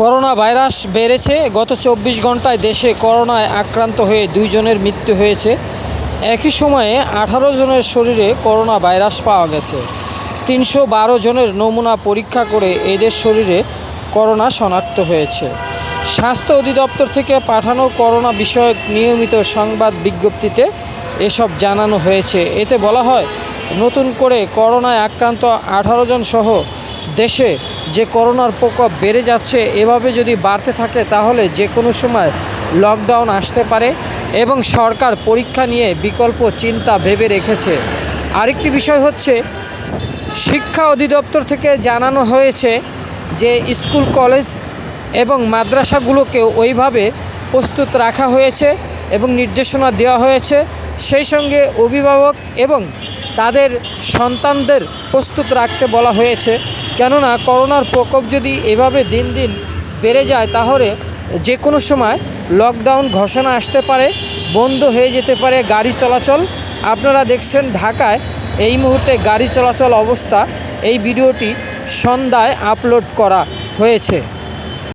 Corona virus বেড়েছে। গত চব্বিশ ঘন্টায় দেশে করোনায় আক্রান্ত হয়ে দুইজনের মৃত্যু হয়েছে। একই সময়ে আঠারো জনের শরীরে করোনা ভাইরাস পাওয়া গেছে। তিনশো বারো জনের নমুনা পরীক্ষা করে এদের শরীরে করোনা শনাক্ত হয়েছে। স্বাস্থ্য অধিদপ্তর থেকে পাঠানো করোনা বিষয়ক নিয়মিত সংবাদ বিজ্ঞপ্তিতে এসব জানানো হয়েছে। এতে বলা হয়, নতুন করে করোনায় আক্রান্ত আঠারো জন সহ দেশে যে করোনার প্রকোপ বেড়ে যাচ্ছে, এভাবে যদি বাড়তে থাকে তাহলে যে কোনো সময় লকডাউন আসতে পারে এবং সরকার পরীক্ষা নিয়ে বিকল্প চিন্তা ভেবে রেখেছে। আরেকটি বিষয় হচ্ছে, শিক্ষা অধিদপ্তর থেকে জানানো হয়েছে যে স্কুল, কলেজ এবং মাদ্রাসাগুলোকে ওইভাবে প্রস্তুত রাখা হয়েছে এবং নির্দেশনা দেওয়া হয়েছে। সেই সঙ্গে অভিভাবক এবং তাদের সন্তানদের প্রস্তুত রাখতে বলা হয়েছে। কেননা করোনার প্রকোপ যদি এভাবে দিন দিন বেড়ে যায়, তাহলে যে কোনো সময় লকডাউন ঘোষণা আসতে পারে, বন্ধ হয়ে যেতে পারে গাড়ি চলাচল। আপনারা দেখছেন ঢাকায় এই মুহূর্তে গাড়ি চলাচল অবস্থা। এই ভিডিওটি সন্ধ্যায় আপলোড করা হয়েছে।